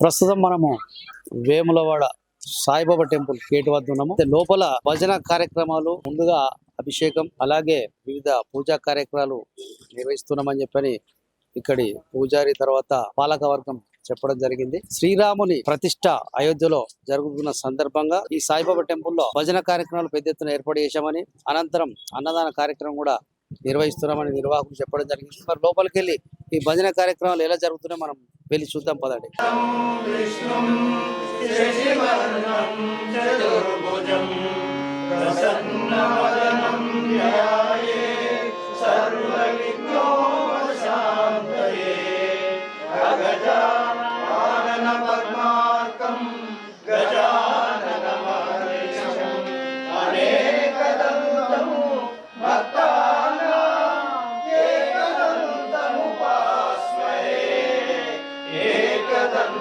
ప్రస్తుతం మనము Vemulawada Saibaba temple gate వద్ద ఉన్నాము. లోపల భజన కార్యక్రమాలు ముందుగా అభిషేకం అలాగే వివిధ పూజా కార్యక్రమాలు నిర్వహిస్తున్నామని చెప్పని ఇక్కడి పూజారి తర్వాత పాలక వర్గం చెప్పడం జరిగింది. శ్రీరాముని ప్రతిష్ట అయోధ్యలో జరుగుతున్న సందర్భంగా ఈ సాయిబాబా టెంపుల్లో భజన కార్యక్రమాలు పెద్ద ఎత్తున ఏర్పాటు చేశామని అనంతరం అన్నదాన కార్యక్రమం కూడా నిర్వహిస్తున్నామని నిర్వాహకులు చెప్పడం జరిగింది. మరి లోపలికి వెళ్ళి ఈ భజన కార్యక్రమాలు ఎలా జరుగుతున్నాయో మనం వెళ్ళి చూద్దాం పదండి. एकदम्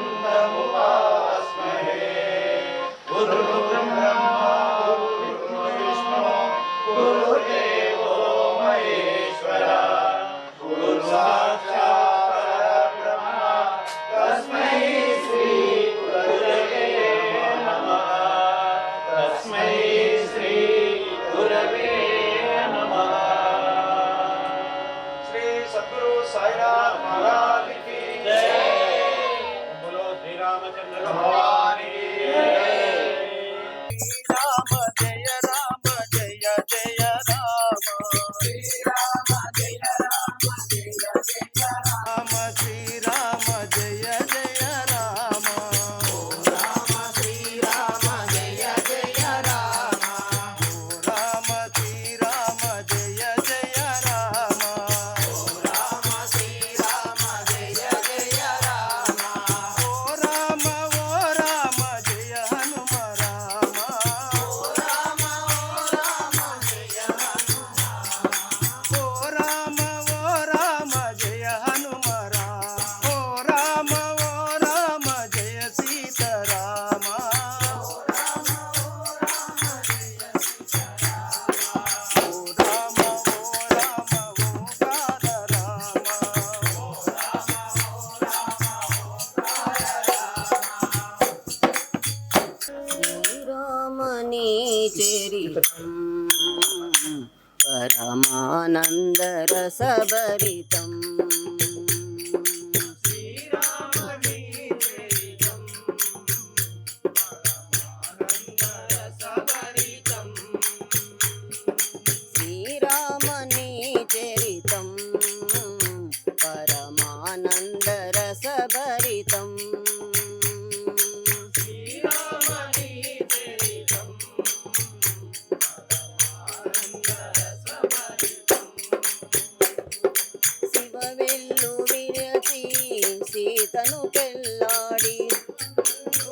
పెళ్ళాడి.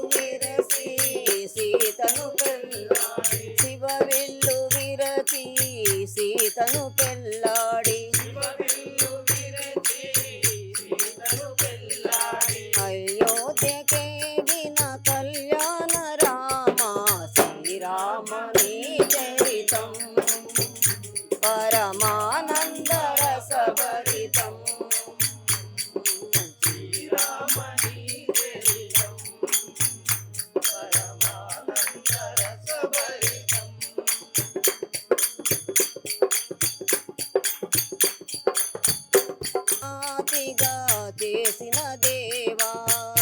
విరసి సీతను పెళ్ళాడి. శివ విల్లు విరచి సీతను పెళ్ళాడి. నాతిగా చేసిన దేవా.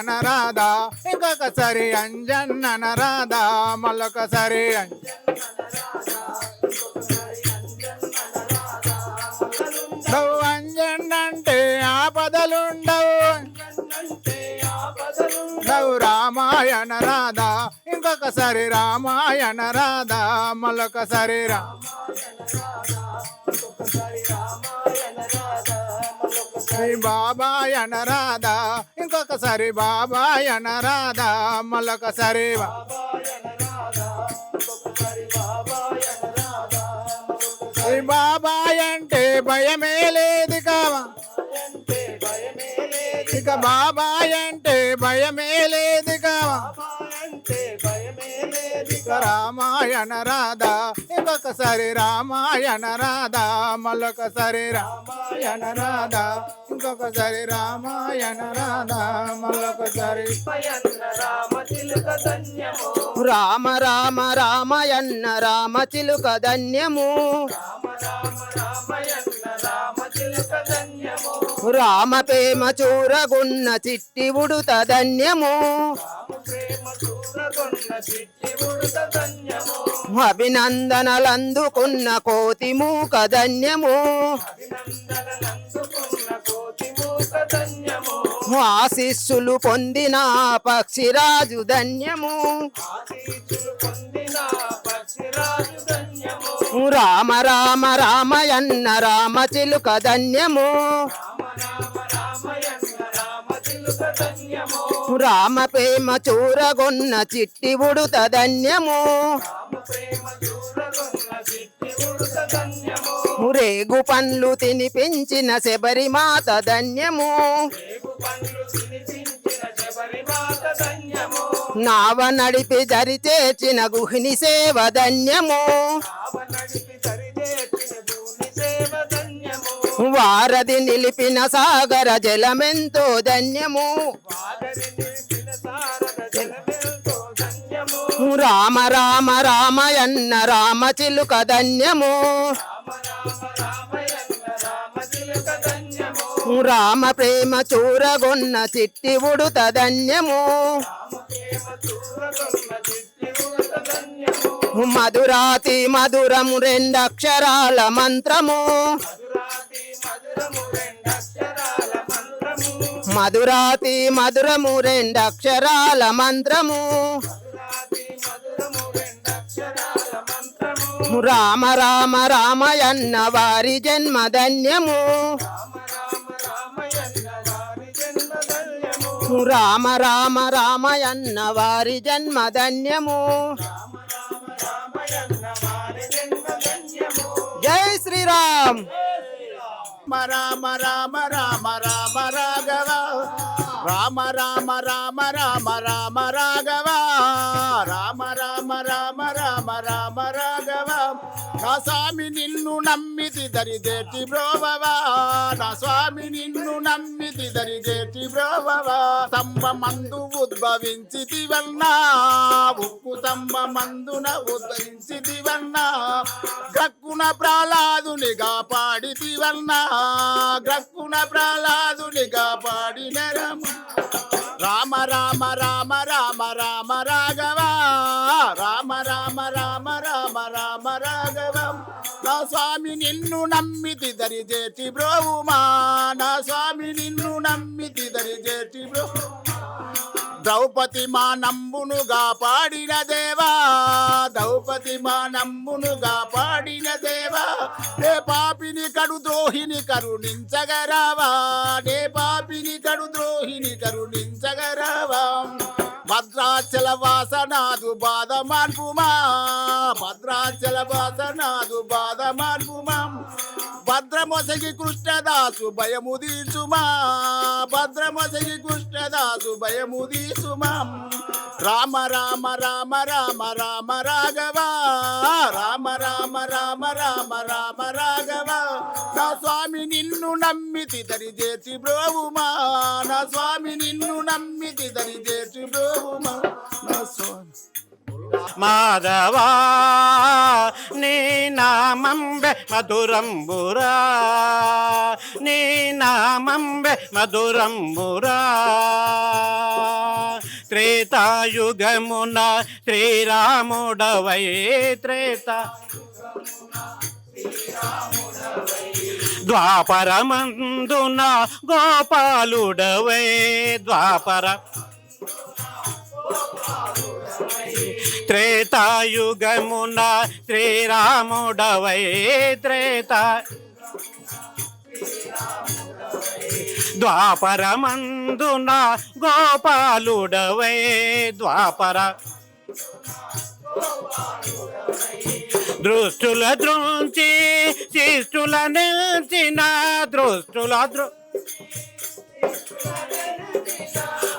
రాధా ఇంకొకసారి అంజన్న రాధా మళ్ళొకసారి అంజన్ అంజన్ అంటే ఆపదలుండవు. అంటే నవ్వు రామాయణ రాధా ఇంకొకసారి రామాయణ రాధా మళ్ళొకసారి రామాయణ రాధా బాబాయన రాధా. ఇంకొకసారి బాబాయన రాధా. మళ్ళొకసారి శ్రీ బాబాయ్ అంటే భయమే లేదు కావా ఇక బాబాయ్ అంటే భయమే లేదు కావా రామాయణ రాధా. ఇంకొకసారి రామాయణ రాధా. మళ్ళొకసారి రామాయణ రాధా. ఇంకొకసారి రామాయణ రాధా. మళ్ళొకసారి రామ రామ రామయన్న రామ చిలుక ధన్యము. రామ ప్రేమ చూరగున్న చిట్టి ఉడుత ధన్యము. అభినందనలందుకున్న కోతి మూక ధన్యము. ఆశిస్సులు పొందిన పక్షిరాజు ధన్యము. రామ రామ రామయన్న రామ చిలుక ధన్యము. రామ ప్రేమ చూరగొన్న చిట్టి ఉడుత ధన్యము. రేగు పండ్లు తినిపించిన శబరిమాత ధన్యము. నావ నడిపి దరి చేర్చిన గుహిని సేవ ధన్యము. వారధి నిలిపిన సాగర జలమెంతో ధన్యము. రామ రామ రామయన్న రామ చిలుక ధన్యము. రామ ప్రేమ చూరగొన్న చిట్టి ఉడుత ధన్యము. మధురాతి మధురము రెండక్షరాల మంత్రము. మధురాతి మధురము రెండక్షరాల మంత్రము. రామ రామ రామయన్న వారి జన్మ ధన్యము. రామ రామ రామయన్న వారి జన్మ ధన్యము. జై శ్రీరామ్. రామ రామ రామ రామ రాఘవ రామ రామ రామ రామ రామ రాఘవ రామ రామ రామ రామ రామ రాఘవ నా స్వామి నిన్ను నమ్మితి దరిదేటి బ్రోవవా నా స్వామి నిన్ను నమ్మితి దరిదేటి బ్రోవవా స్తంభమందు ఉద్భవించితివన్నా ఉక్కు స్తంభమందున ఉద్భవించితివన్నా గ్రక్కున ప్రహ్లాదునిగా పాడితివన్నా గ్రక్కున ప్రహ్లాదునిగా పాడిన రామ రామ రామ రామ రామ రాఘవ. రామ రామ రామ రామ రామ రాఘవం. నా స్వామి నిన్ను నమ్మితి దరిజేటి బ్రోవుమా. నా స్వామి నిన్ను నమ్మితి దరిజేటి బ్రో ద్రౌపది మా నంబునుగా పాడిన దేవా. ద్రౌపది మా నంబునుగా పాడిన దేవా. నే పాపిని కడు ద్రోహిని కరుణించగరావా. నే పాపిని కడు ద్రోహిని కరుణించగరావా. భద్రాచల వాసనాదు బాధ మార్పుమా భద్రాచల వాసనాదు బాధ మార్పుమా భద్రమొసగి కృష్ణదాసు భయము తీర్చుమా భద్రమొసగి కృష్ణదాసు భయము తీర్చుమా రామ రామ రామ రామ రామ రాఘవ. రామ రామ రామ రామ రామ రాఘవ. నా స్వామి నిన్ను నమ్మితి చేసి బ్రోవుమా. నా స్వామి నిన్ను నమ్మితి చేసి బ్రోవుమా. నా స్వామి మాధవా నీ నామంబె మధురంబురా. నీ నామంబె మధురంబురా. త్రేతాయుగమున శ్రీరాముడవై త్రేత ద్వాపరమందున గోపాలుడవై ద్వాపర త్రేతాయుగమున శ్రీరాముడవై త్రేత. ద్వాపరమందున గోపాలుడవై ద్వాపర. దృష్టుల దృంచి శిష్టుల నిల్చిన దృష్టుల దృ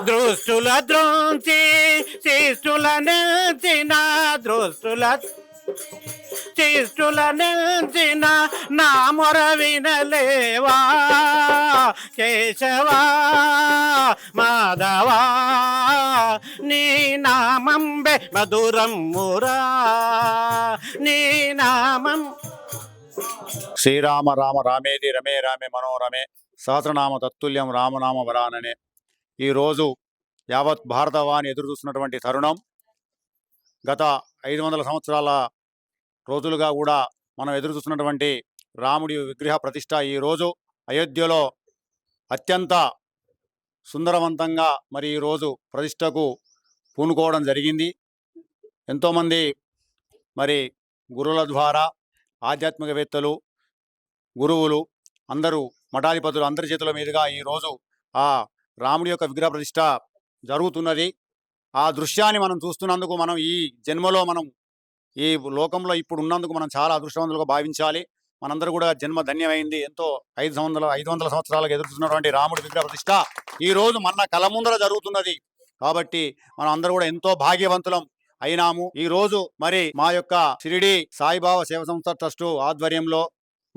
దృష్టుల ద్రోంచి శిష్టుల నిల్చిన దృష్టుల శిష్టుల నిల్చిన నా మొర వినలేవా? కేశవా మాధవా నీ నామంబె మధురం మురా. నీ నామం శ్రీరామ రామ రామేది రమే రామే మనోరమే సహస్రనామ తత్తుల్యం రామనామ వరాననే. ఈరోజు యావత్ భారతవాణి ఎదురు చూస్తున్నటువంటి తరుణం. గత ఐదు వందల సంవత్సరాల రోజులుగా కూడా మనం ఎదురు చూస్తున్నటువంటి రాముడి విగ్రహ ప్రతిష్ట ఈరోజు అయోధ్యలో అత్యంత సుందరవంతంగా మరి ఈరోజు ప్రతిష్టకు పూనుకోవడం జరిగింది. ఎంతోమంది మరి గురువుల ద్వారా ఆధ్యాత్మికవేత్తలు గురువులు అందరూ మఠాధిపతులు అందరి చేతుల మీదుగా ఈరోజు ఆ రాముడి యొక్క విగ్రహ ప్రతిష్ట జరుగుతున్నది. ఆ దృశ్యాన్ని మనం చూస్తున్నందుకు మనం ఈ జన్మలో మనం ఈ లోకంలో ఇప్పుడు ఉన్నందుకు మనం చాలా అదృష్టవంతులుగా భావించాలి. మనందరూ కూడా జన్మ ధన్యమైంది. ఎంతో ఐదు వందల ఐదు వందల సంవత్సరాలకు ఎదుర్కొన్నటువంటి రాముడి విగ్రహ ప్రతిష్ట ఈ రోజు మన కళ ముందర జరుగుతున్నది. కాబట్టి మనం అందరూ కూడా ఎంతో భాగ్యవంతులం అయినాము. ఈ రోజు మరి మా యొక్క షిరిడి సాయిబాబా సేవ సంస్థ ట్రస్ట్ ఆధ్వర్యంలో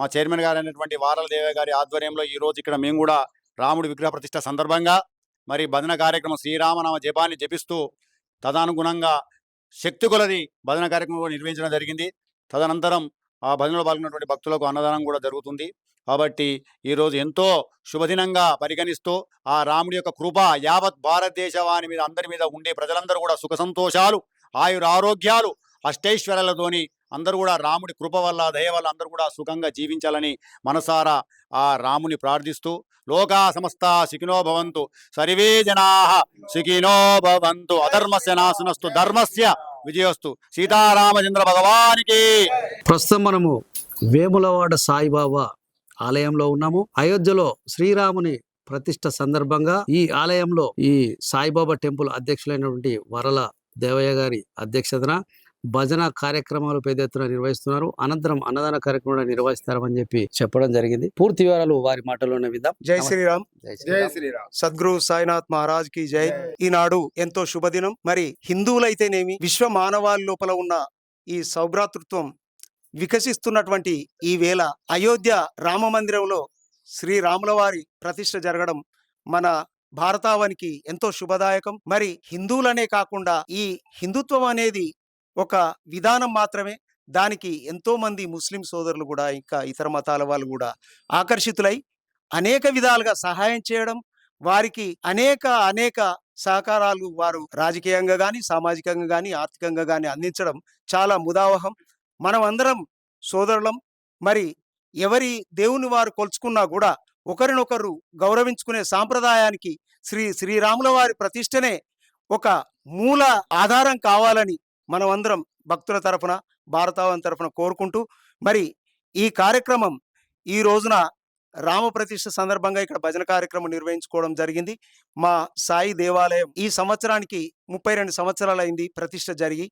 మా చైర్మన్ గారు అయినటువంటి వారల దేవయ్య గారి ఆధ్వర్యంలో ఈ రోజు ఇక్కడ మేము కూడా రాముడి విగ్రహ ప్రతిష్ట సందర్భంగా మరి భజన కార్యక్రమం శ్రీరామనామ జపాన్ని జపిస్తూ తదనుగుణంగా శక్తి కొలది భజన కార్యక్రమం నిర్వహించడం జరిగింది. తదనంతరం ఆ భజనలో పాల్గొన్నటువంటి భక్తులకు అన్నదానం కూడా జరుగుతుంది. కాబట్టి ఈరోజు ఎంతో శుభదినంగా పరిగణిస్తూ ఆ రాముడి యొక్క కృప యావత్ భారతదేశవాని మీద అందరి మీద ఉండే ప్రజలందరూ కూడా సుఖ సంతోషాలు ఆయుర ఆరోగ్యాలు అష్టైశ్వర్యాలతోని అందరూ కూడా రాముడి కృప వల్ల దయ వల్ల అందరూ కూడా సుఖంగా జీవించాలని మనసారా ఆ రాముని ప్రార్థిస్తూ లోకా సమస్త సుఖినో భవంతు సర్వే జనా సుఖినో భవంతు అధర్మస్య నాశనస్తు ధర్మస్య విజయస్తు సీతారామచంద్ర భగవానికి. ప్రస్తుతం మనము వేములవాడ సాయిబాబా ఆలయంలో ఉన్నాము. అయోధ్యలో శ్రీరాముని ప్రతిష్ట సందర్భంగా ఈ ఆలయంలో ఈ సాయిబాబా టెంపుల్ అధ్యక్షులైనటువంటి వరల దేవయ్య గారి అధ్యక్షతన భజన కార్యక్రమాలు పెద్ద ఎత్తున నిర్వహిస్తున్నారు. అనంతరం అన్నదాన కార్యక్రమం నిర్వహిస్తారని చెప్పి చెప్పడం జరిగింది. పూర్తి వివరాలు వారి మాటల్లోనే విద్దాం జై శ్రీరామ్. జై జై శ్రీరామ్. సద్గురు సాయినాథ్ మహారాజ్కి జై. ఈనాడు ఎంతో శుభదినం. మరి హిందువులైతేనేమి విశ్వ మానవాళి లోపల ఉన్న ఈ సౌభ్రాతృత్వం వికసిస్తున్నటువంటి ఈ వేళ అయోధ్య రామ మందిరంలో శ్రీరాముల వారి ప్రతిష్ఠ జరగడం మన భారతావనికి ఎంతో శుభదాయకం. మరి హిందువులనే కాకుండా ఈ హిందుత్వం అనేది ఒక విధానం మాత్రమే. దానికి ఎంతోమంది ముస్లిం సోదరులు కూడా ఇంకా ఇతర మతాల వాళ్ళు కూడా ఆకర్షితులై అనేక విధాలుగా సహాయం చేయడం వారికి అనేక అనేక సహకారాలు వారు రాజకీయంగా కానీ సామాజికంగా కానీ ఆర్థికంగా కానీ అందించడం చాలా ముదావహం. మనం అందరం సోదరులం. మరి ఎవరి దేవుని వారు కొలుచుకున్నా కూడా ఒకరినొకరు గౌరవించుకునే సాంప్రదాయానికి శ్రీ శ్రీరాముల వారి ప్రతిష్టనే ఒక మూల ఆధారం కావాలని మనం అందరం భక్తుల తరపున భారతావని తరఫున కోరుకుంటూ మరి ఈ కార్యక్రమం ఈ రోజున రామ ప్రతిష్ఠ సందర్భంగా ఇక్కడ భజన కార్యక్రమం నిర్వహించుకోవడం జరిగింది. మా సాయి దేవాలయం ఈ సంవత్సరానికి ముప్పై రెండు సంవత్సరాలైంది ప్రతిష్ఠ జరిగి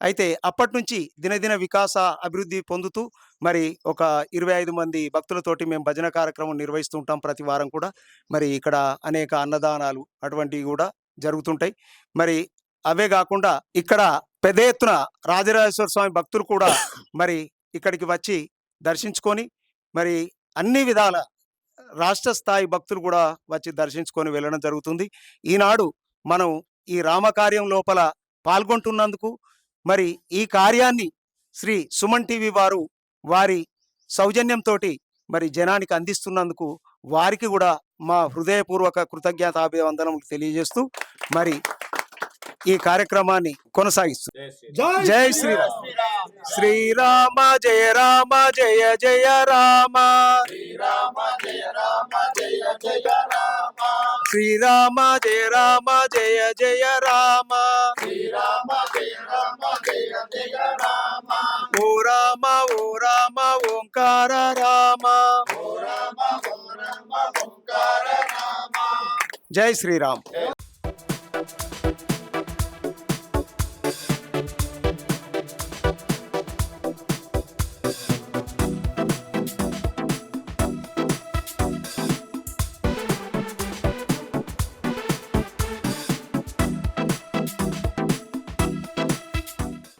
అయితే అప్పటి నుంచి దినదిన వికాస అభివృద్ధి పొందుతూ మరి ఒక ఇరవై ఐదు మంది భక్తులతోటి మేము భజన కార్యక్రమం నిర్వహిస్తూ ఉంటాం ప్రతి వారం కూడా. మరి ఇక్కడ అనేక అన్నదానాలు అటువంటివి కూడా జరుగుతుంటాయి. మరి అవే కాకుండా ఇక్కడ పెద్ద ఎత్తున రాజరాజేశ్వర స్వామి భక్తులు కూడా మరి ఇక్కడికి వచ్చి దర్శించుకొని మరి అన్ని విధాల రాష్ట్ర స్థాయి భక్తులు కూడా వచ్చి దర్శించుకొని వెళ్ళడం జరుగుతుంది. ఈనాడు మనం ఈ రామకార్యం లోపల పాల్గొంటున్నందుకు మరి ఈ కార్యాన్ని శ్రీ సుమన్ టీవీ వారు వారి సౌజన్యంతో మరి జనానికి అందిస్తున్నందుకు వారికి కూడా మా హృదయపూర్వక కృతజ్ఞతాభివందనములు తెలియజేస్తూ మరి ఈ కార్యక్రమాన్ని కొనసాగిస్తూ. జై శ్రీరామ్. శ్రీరామ. జయ రామ జయ జయ రామ. శ్రీరామ జయ రామ జయ జయ రామ. ఓ రామ ఓ రామ ఓంకార రామ. జై శ్రీరామ్.